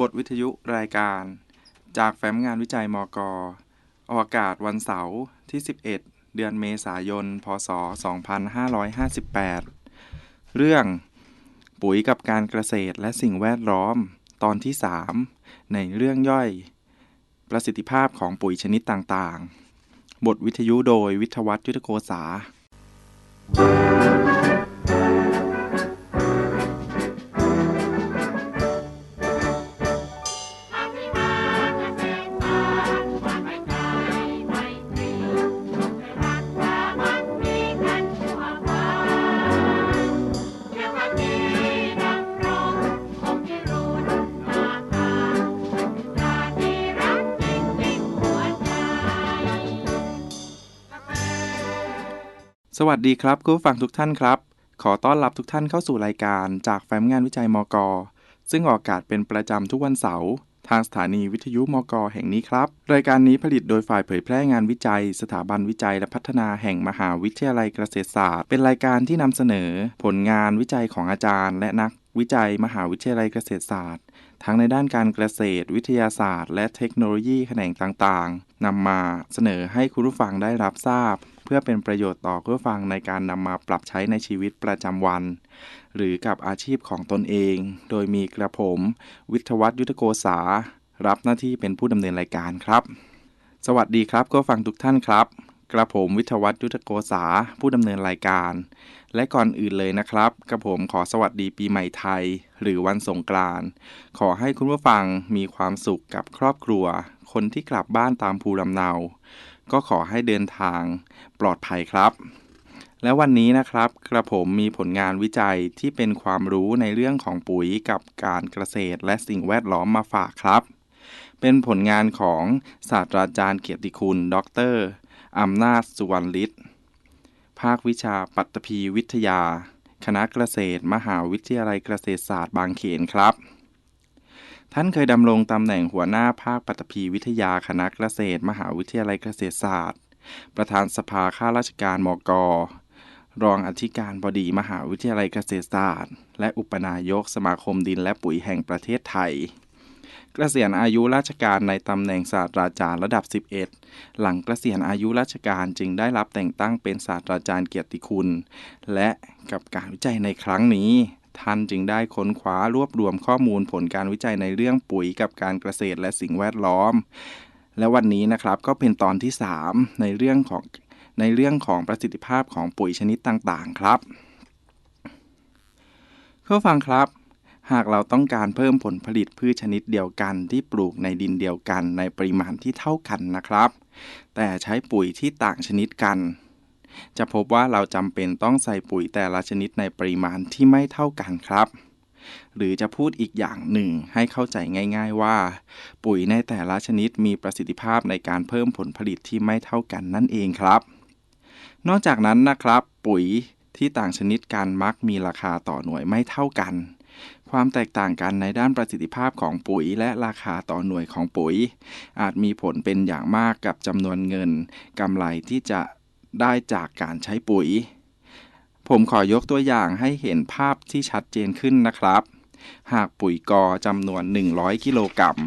บทวิทยุรายการ จากแฟ้มงานวิจัยมกออกอากาศวันเสาร์ที่ 11 เดือนเมษายน พศ 2558 เรื่องปุ๋ยกับการเกษตรและสิ่งแวดล้อม ตอนที่ 3 ในเรื่องย่อย ประสิทธิภาพของปุ๋ยชนิดต่างๆ บทวิทยุโดยวิทวัฒน์ยุทธโกษา สวัสดีครับคุณผู้ฟังทุกท่านครับ ขอต้อนรับทุกท่านเข้าสู่รายการจากแฟ้มงานวิจัยมก ซึ่งออกอากาศเป็นประจำทุกวันเสาร์ทางสถานีวิทยุมก แห่งนี้ครับ รายการนี้ผลิตโดยฝ่ายเผยแพร่งานวิจัย สถาบันวิจัยและพัฒนาแห่งมหาวิทยาลัยเกษตรศาสตร์ เป็นรายการที่นำเสนอ ผลงานวิจัยของอาจารย์ และนักวิจัย มหาวิทยาลัยเกษตรศาสตร์ ทั้งในด้านการเกษตร วิทยาศาสตร์ และเทคโนโลยีแขนงต่างๆนำมาเสนอให้คุณผู้ฟังได้รับทราบ เพื่อเป็นประโยชน์ต่อผู้ฟังในการนำมาปรับใช้ในชีวิตประจำวัน หรือกับอาชีพของตนเอง โดยมีกระผม วิทวัฒน์ยุทธโกษา รับหน้าที่เป็นผู้ดำเนินรายการครับ สวัสดีครับก็ฟังทุกท่านครับ กระผมวิทวัฒน์ยุทธโกษาผู้ดำเนินรายการ และก่อนอื่นเลยนะครับ กระผมขอสวัสดีปีใหม่ไทย หรือวันสงกรานต์ขอให้คุณผู้ฟังมีความสุขกับครอบครัว คนที่กลับบ้านตามภูลำเนา ก็ขอให้เดินทางปลอดภัยครับ และวันนี้นะครับกระผมมีผลงานวิจัยที่เป็นความรู้ในเรื่องของปุ๋ยกับการเกษตรและสิ่งแวดล้อมมาฝากครับ เป็นผลงานของศาสตราจารย์เกียรติคุณ ดรอำนาจสุวรรณฤทธิ์ภาควิชาปัตภีวิทยา คณะเกษตร มหาวิทยาลัยเกษตรศาสตร์บางเขนครับ ท่านเคยดำรงตำแหน่งหัวหน้าภาคปัตภีวิทยาคณะเกษตร มหาวิทยาลัยเกษตรศาสตร์ ประธานสภาข้าราชการมก รองอธิการบดีมหาวิทยาลัยเกษตรศาสตร์ และอุปนายกสมาคมดินและปุ๋ยแห่งประเทศไทยเกษียณอายุราชการในตำแหน่งศาสตราจารย์ระดับ 11 หลังเกษียณอายุราชการจึงได้รับแต่งตั้งเป็นศาสตราจารย์เกียรติคุณ และกับการวิจัยในครั้งนี้ ท่านจึงได้ค้นคว้ารวบรวมข้อมูลผลการวิจัยในเรื่องปุ๋ยกับการเกษตรและสิ่งแวดล้อม และวันนี้นะครับก็เป็นตอนที่ 3 ในเรื่องของในเรื่องของประสิทธิภาพของปุ๋ยชนิดต่างๆ ครับเพื่อฟังครับ หากเราต้องการเพิ่มผลผลิตพืชชนิดเดียวกันที่ปลูกในดินเดียวกันในปริมาณที่เท่ากันนะครับ แต่ใช้ปุ๋ยที่ต่างชนิดกัน จะพบว่าเราจำเป็นต้องใส่ปุ๋ยแต่ละชนิดในปริมาณที่ไม่เท่ากันครับ หรือจะพูดอีกอย่างหนึ่งให้เข้าใจง่าย ๆว่า ปุ๋ยในแต่ละชนิดมีประสิทธิภาพในการเพิ่มผลผลิตที่ไม่เท่ากันนั่นเองครับ นอกจากนั้นนะครับ ปุ๋ยที่ต่างชนิดกันมักมีราคาต่อหน่วยไม่เท่ากัน ความแตกต่างกันในด้านประสิทธิภาพของปุ๋ย และราคาต่อหน่วยของปุ๋ย อาจมีผลเป็นอย่างมากกับจำนวนเงินกำไรที่จะ ได้จากการใช้ปุ๋ย ผมขอยกตัวอย่างให้เห็นภาพที่ชัดเจนขึ้นนะครับ หากปุ๋ยกอจำนวน 100 กิโลกรัม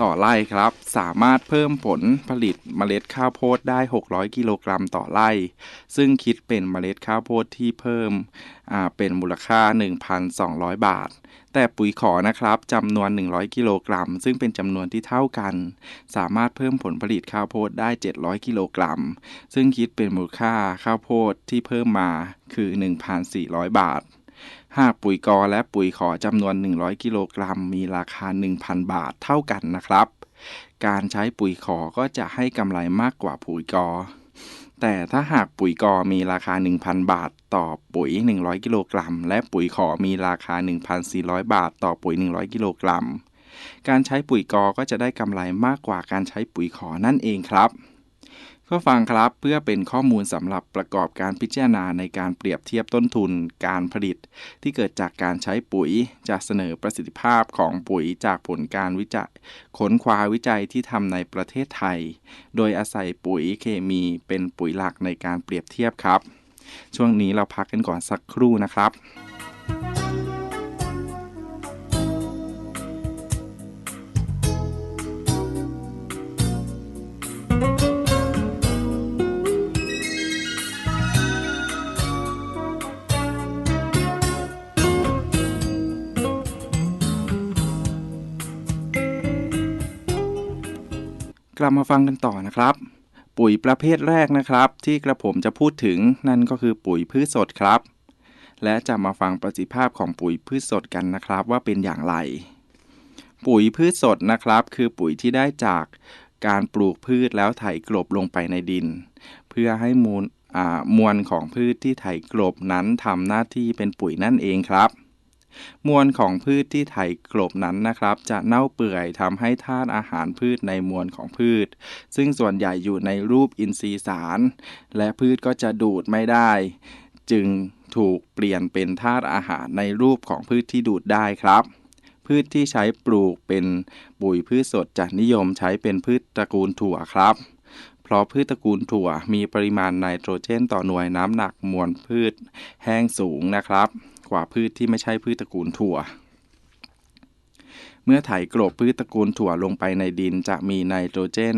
ต่อไร่ครับ สามารถเพิ่มผลผลิตเมล็ดข้าวโพดได้ 600 กิโลกรัมต่อไร่ ซึ่งคิดเป็นเมล็ดข้าวโพดที่เพิ่มเป็นมูลค่า 1,200 บาท แต่ปุ๋ยขอนะครับจำนวน 100 กิโลกรัม ซึ่งเป็นจำนวนที่เท่ากัน สามารถเพิ่มผลผลิตข้าวโพดได้ 700 กิโลกรัม ซึ่งคิดเป็นมูลค่าข้าวโพดที่เพิ่มมาคือ 1,400 บาทหากปุ๋ยกอและปุ๋ยขอจำนวน 100 กิโลกรัม มีราคา 1,000 บาทเท่ากันนะครับ การใช้ปุ๋ยขอก็จะให้กำไรมากกว่าปุ๋ยกอ แต่ถ้าหากปุ๋ยกอมีราคา 1,000 บาท ต่อปุ๋ย 100 กิโลกรัม และปุ๋ยขอมีราคา 1,400 บาท ต่อปุ๋ย 100 กิโลกรัม การใช้ปุ๋ยกอก็จะได้กำไรมากกว่าการใช้ปุ๋ยขอนั่นเองครับ ก็ฟังครับเพื่อเป็นข้อมูลสำหรับประกอบการพิจารณาในการเปรียบเทียบต้นทุนการผลิต ที่เกิดจากการใช้ปุ๋ยจะเสนอประสิทธิภาพของปุ๋ยจากผลการวิจัยค้นคว้าวิจัยที่ทำในประเทศไทย โดยอาศัยปุ๋ยเคมีเป็นปุ๋ยหลักในการเปรียบเทียบครับ ช่วงนี้เราพักกันก่อนสักครู่นะครับ ลับมาฟังกันต่อนะครับ ปุ๋ยประเภทแรกนะครับ ที่กระผมจะพูดถึงนั่นก็คือปุ๋ยพืชสดครับ และจะมาฟังประสิทธิภาพของปุ๋ยพืชสดกันนะครับ ว่าเป็นอย่างไร ปุ๋ยพืชสดนะครับ คือปุ๋ยที่ได้จากการปลูกพืชแล้วไถกลบลงไปในดิน เพื่อให้มูลมวลของพืชที่ไถกลบนั้นทำหน้าที่เป็นปุ๋ยนั่นเองครับ มวลของพืชที่ไถกลบนั้นนะครับ จะเน่าเปื่อยทำให้ธาตุอาหารพืชในมวลของพืช ซึ่งส่วนใหญ่อยู่ในรูปอินทรีย์สาร และพืชก็จะดูดไม่ได้ จึงถูกเปลี่ยนเป็นธาตุอาหารในรูปของพืชที่ดูดได้ครับพืชที่ใช้ปลูกเป็นปุ๋ยพืชสดจะนิยมใช้เป็นพืชตระกูลถั่วครับ เพราะพืชตระกูลถั่วมีปริมาณไนโตรเจนต่อหน่วยน้ำหนักมวลพืชแห้งสูงนะครับ กว่าพืชที่ไม่ใช่พืชตระกูลถั่ว เมื่อไถกลบพืชตระกูลถั่วลงไปในดินจะมีไนโตรเจน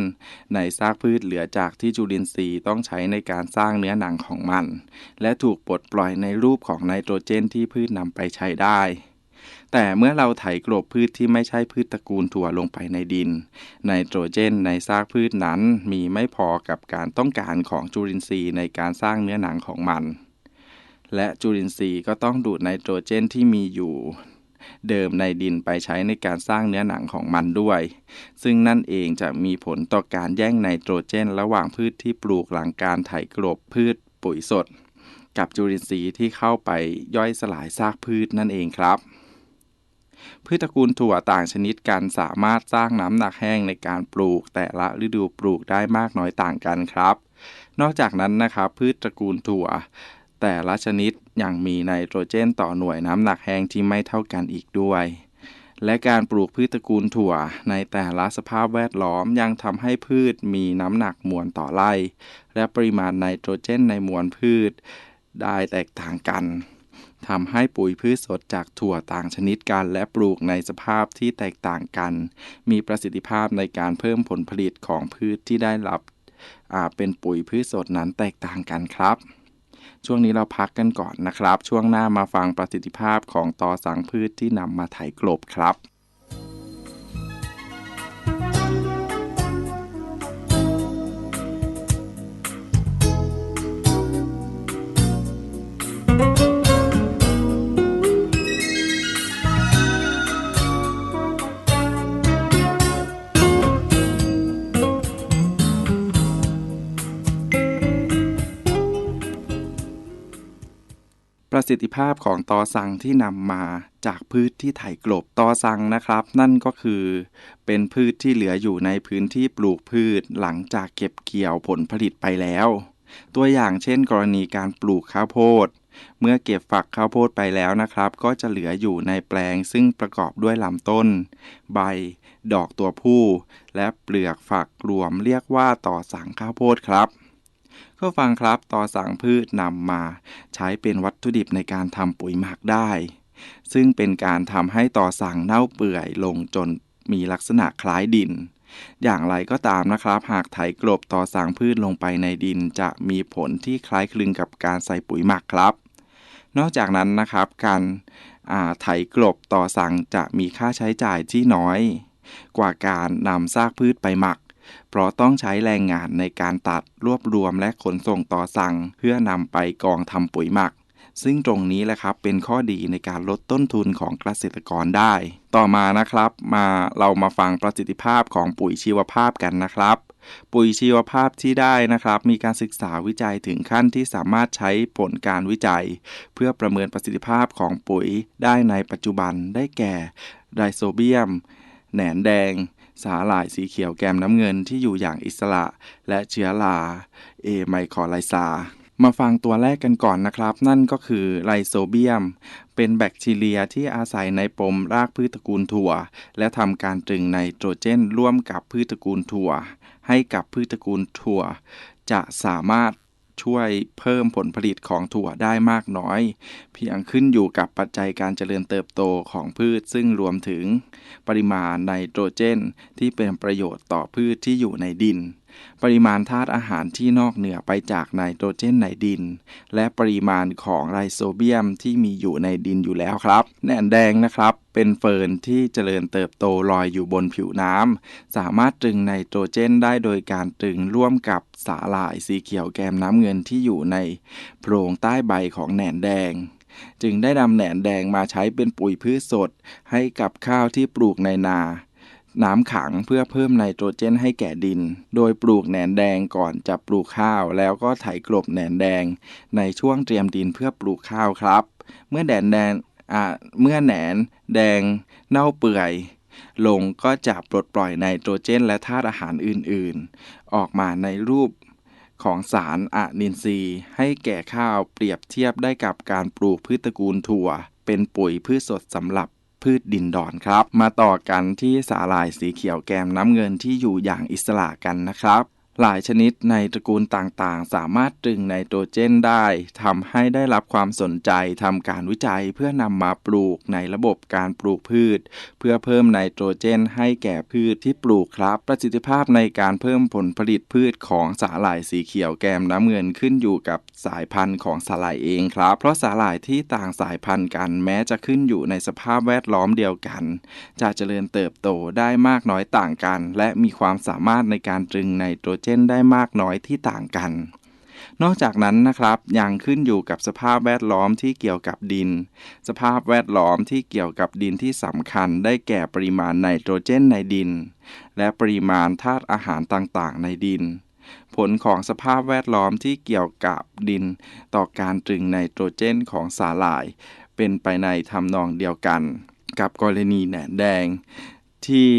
ในซากพืชเหลือจากที่จุลินทรีย์ต้องใช้ในการสร้างเนื้อหนังของมัน และถูกปลดปล่อยในรูปของไนโตรเจนที่พืชนำไปใช้ได้แต่เมื่อเราไถกลบพืชที่ไม่ใช่พืชตระกูลถั่วลงไปในดิน ไนโตรเจนในซากพืชนั้นมีไม่พอกับการต้องการของจุลินทรีย์ในการสร้างเนื้อหนังของมัน และจุลินทรีย์ก็ต้องดูดไนโตรเจนที่มีอยู่เดิมในดินไปใช้ในการสร้างเนื้อหนังของมันด้วย ซึ่งนั่นเองจะมีผลต่อการแย่งไนโตรเจน ระหว่างพืชที่ปลูกหลังการไถกลบพืชปุ๋ยสด กับจุลินทรีย์ที่เข้าไปย่อยสลายซากพืชนั่นเองครับ พืชตระกูลถั่วต่างชนิดกันสามารถสร้างน้ำหนักแห้งในการปลูก แต่ละฤดูปลูกได้มากน้อยต่างกันครับ นอกจากนั้นนะครับพืชตระกูลถั่ว แต่ละชนิดยังมีไนโตรเจนต่อหน่วยน้ำหนักแห้งที่ไม่เท่ากันอีกด้วย และการปลูกพืชตระกูลถั่ว ในแต่ละสภาพแวดล้อมยังทำให้พืชมีน้ำหนักมวลต่อไร่และปริมาณไนโตรเจนในมวลพืช ได้แตกต่างกันทำให้ปุ๋ยพืชสดจากถั่วต่างชนิดกัน และปลูกในสภาพที่แตกต่างกัน มีประสิทธิภาพในการเพิ่มผลผลิตของพืชที่ได้รับเป็นปุ๋ยพืชสดนั้นแตกต่างกันครับ ช่วงนี้เราพักกันก่อนนะครับ ช่วงหน้ามาฟังประสิทธิภาพของตอสังพืชที่นำมาไถกลบครับ ประสิทธิภาพของตอสังที่นำมาจากพืชที่ไถกลบตอสังนะครับ นั่นก็คือ เป็นพืชที่เหลืออยู่ในพื้นที่ปลูกพืชหลังจากเก็บเกี่ยวผลผลิตไปแล้ว ตัวอย่างเช่น กรณีการปลูกข้าวโพดเมื่อเก็บฝักข้าวโพดไปแล้วนะครับ ก็จะเหลืออยู่ในแปลงซึ่งประกอบด้วยลำต้น ใบ ดอกตัวผู้ และเปลือกฝักรวมเรียกว่าต่อสังข้าวโพดครับ ก็ฟังครับต่อสังพืชนำมาใช้เป็นวัตถุดิบในการทำปุ๋ยหมักได้ ซึ่งเป็นการทำให้ต่อสังเน่าเปื่อยลงจนมีลักษณะคล้ายดิน อย่างไรก็ตามนะครับ หากไถกลบต่อสังพืชลงไปในดิน จะมีผลที่คล้ายคลึงกับการใส่ปุ๋ยหมักครับ นอกจากนั้นนะครับการไถกลบต่อสังจะมีค่าใช้จ่ายที่น้อย กว่าการนำซากพืชไปหมัก เพราะต้องใช้แรงงานในการตัดรวบรวมและขนส่งต่อสั่ง เพื่อนำไปกองทำปุ๋ยหมัก ซึ่งตรงนี้แหละครับเป็นข้อดีในการลดต้นทุนของเกษตรกรได้ ต่อมานะครับ มาเรามาฟังประสิทธิภาพของปุ๋ยชีวภาพกันนะครับปุ๋ยชีวภาพที่ได้นะครับ มีการศึกษาวิจัยถึงขั้นที่สามารถใช้ผลการวิจัย เพื่อประเมินประสิทธิภาพของปุ๋ยได้ในปัจจุบันได้แก่ไดโซเบียม แหนนแดง สาหร่ายสีเขียวแกมน้ำเงินที่อยู่อย่างอิสระ และเชื้อราเอไมคอไลซามาฟังตัวแรกกันก่อนนะครับ นั่นก็คือไลโซเบียม เป็นแบคทีเรียที่อาศัยในปมรากพืชตระกูลถั่ว และทำการตรึงไนโตรเจนร่วมกับพืชตระกูลถั่ว ให้กับพืชตระกูลถั่ว จะสามารถ ช่วยเพิ่มผลผลิตของถั่วได้มากน้อย เพียงขึ้นอยู่กับปัจจัยการเจริญเติบโตของพืชซึ่งรวมถึง ปริมาณไนโตรเจนที่เป็นประโยชน์ต่อพืชที่อยู่ในดิน ปริมาณธาตุอาหารที่นอกเหนือไปจากไนโตรเจนในดิน และปริมาณของไรโซเบียมที่มีอยู่ในดินอยู่แล้วครับ แหนนแดงนะครับเป็นเฟิร์นที่เจริญเติบโตลอยอยู่บนผิวน้ำ สามารถตรึงไนโตรเจนได้โดยการตรึงร่วมกับสาหร่ายสีเขียวแกมน้ำเงินที่อยู่ในโพรงใต้ใบของแหนนแดง จึงได้นำแหนนแดงมาใช้เป็นปุ๋ยพืชสด ให้กับข้าวที่ปลูกในนา น้ำขังเพื่อเพิ่มไนโตรเจนให้แก่ดิน โดยปลูกแหนนแดงก่อนจะปลูกข้าว แล้วก็ไถกลบแหนนแดง ในช่วงเตรียมดินเพื่อปลูกข้าวครับ เมื่อแดนแดงเมื่อแหนนแดงเน่าเปื่อยลงก็จะปลดปล่อยไนโตรเจน และธาตุอาหารอื่นๆ ออกมาในรูปของสารอะนินทรีย์ ให้แก่ข้าวเปรียบเทียบได้กับการปลูกพืชตระกูลถั่ว เป็นปุ๋ยพืชสดสำหรับ พืชดินดอนครับ มาต่อกันที่สาหร่ายสีเขียวแกมน้ำเงินที่อยู่อย่างอิสระกันนะครับ หลายชนิดในตระกูลต่างๆ สามารถตรึงไนโตรเจนได้ทำให้ได้รับความสนใจทำการวิจัยเพื่อนำมาปลูกในระบบการปลูกพืช เพื่อเพิ่มไนโตรเจนให้แก่พืชที่ปลูกครับ ประสิทธิภาพในการเพิ่มผลผลิตพืชของสาหร่ายสีเขียวแกมน้ำเงินขึ้นอยู่กับสายพันธุ์ของสาหร่ายเองครับ เพราะสาหร่ายที่ต่างสายพันธุ์กันแม้จะขึ้นอยู่ในสภาพแวดล้อมเดียวกัน จะเจริญเติบโตได้มากน้อยต่างกัน และมีความสามารถในการตรึงไนโตรเจนได้มากน้อยที่ต่างกัน นอกจากนั้นนะครับยังขึ้นอยู่กับสภาพแวดล้อมที่เกี่ยวกับดิน สภาพแวดล้อมที่เกี่ยวกับดินที่สำคัญได้แก่ปริมาณไนโตรเจนในดิน และปริมาณธาตุอาหารต่างๆ ในดินผลของสภาพแวดล้อมที่เกี่ยวกับดิน ต่อการตรึงไนโตรเจนของสาหร่าย เป็นไปในทำนองเดียวกัน กับกรณีแหนแดง ที่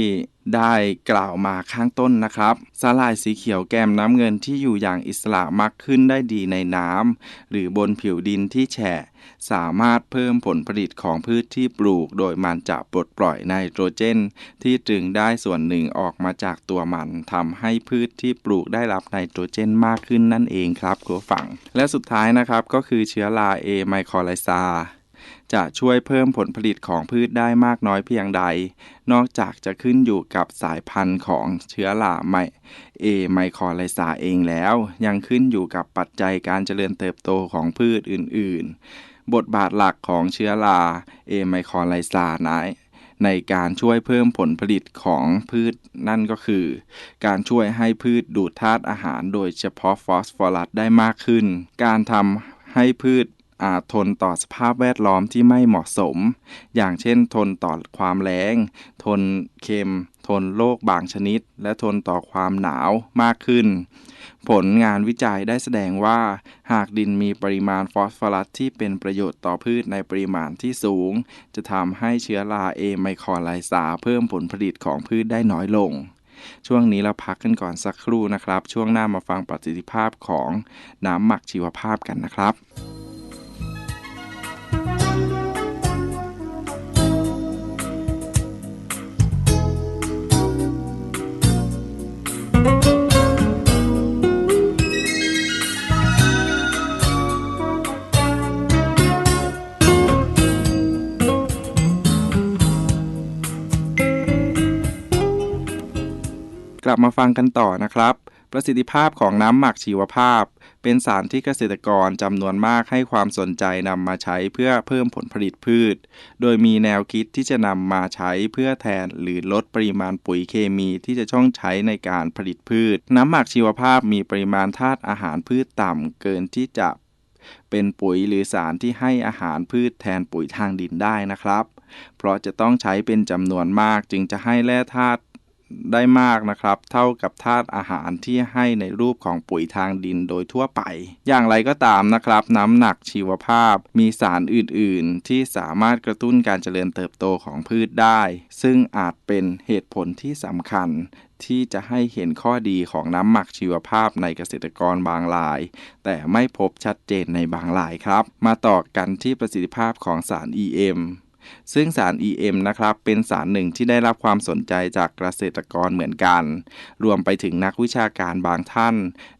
ได้กล่าวมาข้างต้นนะครับสาหร่ายสีเขียวแกมน้ำเงินที่อยู่อย่างอิสระมักขึ้นได้ดีในน้ำหรือบนผิวดินที่แฉะ สามารถเพิ่มผลผลิตของพืชที่ปลูก โดยมันจะปลดปล่อยไนโตรเจน ที่จึงได้ส่วนหนึ่งออกมาจากตัวมันทำให้พืชที่ปลูกได้รับไนโตรเจนมากขึ้นนั่นเองครับคุณฟัง และสุดท้ายนะครับก็คือเชื้อราเอไมโครไลซา จะช่วยเพิ่มผลผลิตของพืชได้มากน้อยเพียงใด นอกจากจะขึ้นอยู่กับสายพันธุ์ของเชื้อราไมเอไมคอไลซาเองแล้ว ยังขึ้นอยู่กับปัจจัยการเจริญเติบโตของพืชอื่น ๆ บทบาทหลักของเชื้อราเอไมคอไลซานั้นในการช่วยเพิ่มผลผลิตของพืชนั่นก็คือ การช่วยให้พืชดูดธาตุอาหารโดยเฉพาะฟอสฟอรัสได้มากขึ้น การทำให้พืช ทนต่อสภาพแวดล้อมที่ไม่เหมาะสม อย่างเช่น ทนต่อความแล้ง ทนเค็ม ทนโรคบางชนิด และทนต่อความหนาวมากขึ้น ผลงานวิจัยได้แสดงว่า หากดินมีปริมาณฟอสฟอรัสที่เป็นประโยชน์ต่อพืชในปริมาณที่สูง จะทำให้เชื้อราเอไมคอไลซาเพิ่มผลผลิตของพืชได้น้อยลงช่วงนี้เราพักกันก่อนสักครู่นะครับ ช่วงหน้ามาฟังประสิทธิภาพของน้ำหมักชีวภาพกันนะครับ ลับมาฟังกันต่อนะครับ ประสิทธิภาพของน้ำหมักชีวภาพ เป็นสารที่เกษตรกรจำนวนมากให้ความสนใจนำมาใช้เพื่อเพิ่มผลผลิตพืช โดยมีแนวคิดที่จะนำมาใช้เพื่อแทนหรือลดปริมาณปุ๋ยเคมีที่จะช่องใช้ในการผลิตพืช น้ำหมักชีวภาพมีปริมาณธาตุอาหารพืชต่ำเกินที่จะเป็นปุ๋ยหรือสารที่ให้อาหารพืชแทนปุ๋ยทางดินได้นะครับ เพราะจะต้องใช้เป็นจำนวนมากจึงจะให้แร่ธาตุ ได้มากนะครับ เท่ากับธาตุอาหารที่ให้ในรูปของปุ๋ยทางดินโดยทั่วไป อย่างไรก็ตามนะครับ น้ำหนักชีวภาพ มีสารอื่น ๆ ที่สามารถกระตุ้นการเจริญเติบโตของพืชได้ ซึ่งอาจเป็นเหตุผลที่สำคัญที่จะให้เห็นข้อดีของน้ำหมักชีวภาพในเกษตรกรบางราย แต่ไม่พบชัดเจนในบางรายครับ มาต่อกันที่ประสิทธิภาพของสาร EM ซึ่งสาร EM นะครับเป็นสารหนึ่งที่ได้รับความสนใจจากเกษตรกรเหมือนกัน รวมไปถึงนักวิชาการบางท่าน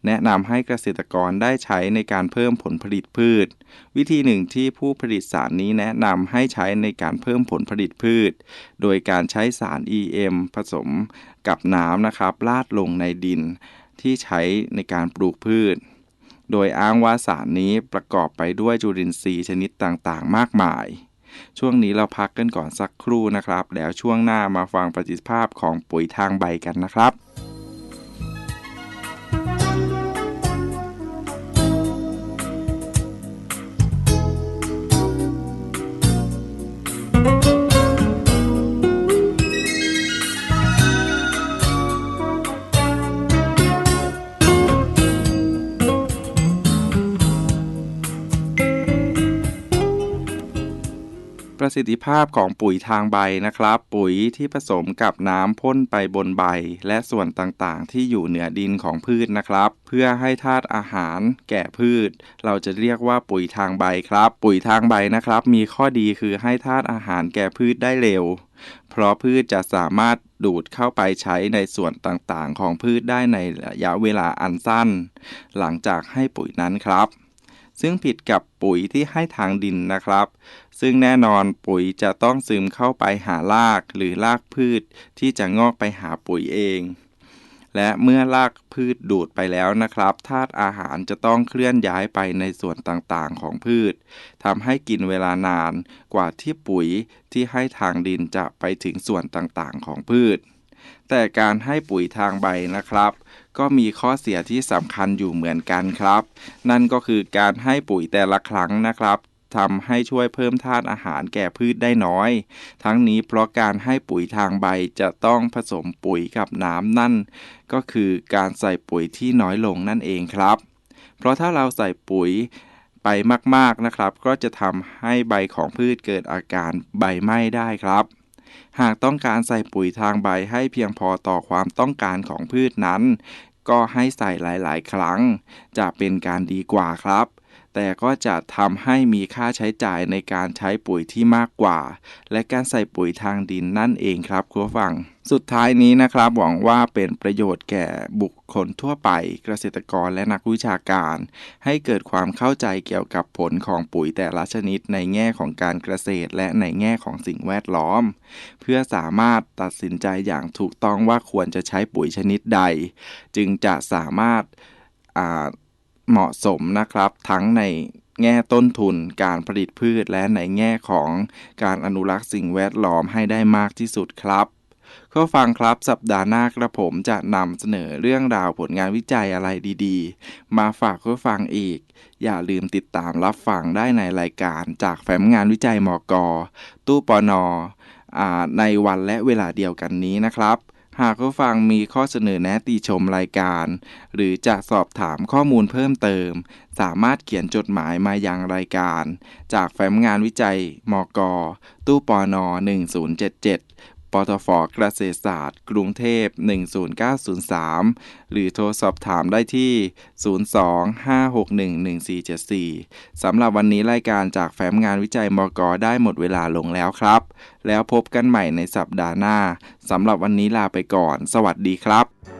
แนะนำให้เกษตรกรได้ใช้ในการเพิ่มผลผลิตพืช วิธีหนึ่งที่ผู้ผลิตสารนี้แนะนำให้ใช้ในการเพิ่มผลผลิตพืช โดยการใช้สาร EM ผสมกับน้ำนะครับลาดลงในดินที่ใช้ในการปลูกพืช โดยอ้างว่าสารนี้ประกอบไปด้วยจุลินทรีย์ชนิดต่างๆ มากมาย ช่วงนี้เราพักกันก่อนสักครู่นะครับ แล้วช่วงหน้ามาฟังประสิทธิภาพของปุ๋ยทางใบกันนะครับ สิทธิภาพของปุ๋ยทางใบนะครับ ปุ๋ยที่ผสมกับน้ำพ่นไปบนใบ และส่วนต่างๆ ที่อยู่เหนือดินของพืชนะครับ เพื่อให้ธาตุอาหารแก่พืช เราจะเรียกว่าปุ๋ยทางใบครับ ปุ๋ยทางใบนะครับ มีข้อดีคือให้ธาตุอาหารแก่พืชได้เร็ว เพราะพืชจะสามารถดูดเข้าไปใช้ในส่วนต่างๆ ของพืชได้ในระยะเวลาอันสั้น หลังจากให้ปุ๋ยนั้นครับ ซึ่งผิดกับปุ๋ยที่ให้ทางดินนะครับ ซึ่งแน่นอนปุ๋ยจะต้องซึมเข้าไปหารากหรือรากพืช ที่จะงอกไปหาปุ๋ยเอง และเมื่อรากพืชดูดไปแล้วนะครับธาตุอาหารจะต้องเคลื่อนย้ายไปในส่วนต่างๆของพืชทำให้กินเวลานานกว่าที่ปุ๋ยที่ให้ทางดินจะไปถึงส่วนต่างๆของพืชแต่การให้ปุ๋ยทางใบนะครับ ก็มีข้อเสียที่สำคัญอยู่เหมือนกันครับ นั่นก็คือการให้ปุ๋ยแต่ละครั้งนะครับทำให้ช่วยเพิ่มธาตุอาหารแก่พืชได้น้อย ทั้งนี้เพราะการให้ปุ๋ยทางใบจะต้องผสมปุ๋ยกับน้ำนั่น ก็คือการใส่ปุ๋ยที่น้อยลงนั่นเองครับ เพราะถ้าเราใส่ปุ๋ยไปมากๆนะครับ ก็จะทำให้ใบของพืชเกิดอาการใบไหม้ได้ครับ หากต้องการใส่ปุ๋ยทางใบให้เพียงพอต่อความต้องการของพืชนั้น ก็ให้ใส่หลาย ๆ ครั้ง จะเป็นการดีกว่าครับ แต่ก็จะทำให้มีค่าใช้จ่ายในการใช้ปุ๋ยที่มากกว่า และการใส่ปุ๋ยทางดินนั่นเองครับคุณฟัง สุดท้ายนี้นะครับหวังว่าเป็นประโยชน์แก่บุคคลทั่วไป เกษตรกรและนักวิชาการ ให้เกิดความเข้าใจเกี่ยวกับผลของปุ๋ยแต่ละชนิดในแง่ของการเกษตร และในแง่ของสิ่งแวดล้อม เพื่อสามารถตัดสินใจอย่างถูกต้องว่าควรจะใช้ปุ๋ยชนิดใด จึงจะสามารถ เหมาะสมนะครับ ทั้งในแง่ต้นทุนการผลิตพืชและในแง่ของการอนุรักษ์สิ่งแวดล้อมให้ได้มากที่สุดครับก็ฟังครับสัปดาห์หน้ากระผมจะนำเสนอเรื่องราวผลงานวิจัยอะไรดีๆ มาฝากผู้ฟังอีก อย่าลืมติดตามรับฟังได้ในรายการจากแฟ้มงานวิจัยมกตู้ปอนอในวันและเวลาเดียวกันนี้นะครับ หากผู้ฟังมีข้อเสนอแนะติชมรายการ หรือจะสอบถามข้อมูลเพิ่มเติม สามารถเขียนจดหมายมายังรายการ จากแฟ้มงานวิจัยมก ตู้ปอนอ1077 ปตฟเกษตรศาสตร์ กรุงเทพ 10903 หรือโทรสอบถามได้ที่ 025611474 สำหรับวันนี้รายการจากแฟ้มงานวิจัยมกได้หมดเวลาลงแล้วครับ แล้วพบกันใหม่ในสัปดาห์หน้า สำหรับวันนี้ลาไปก่อน สวัสดีครับ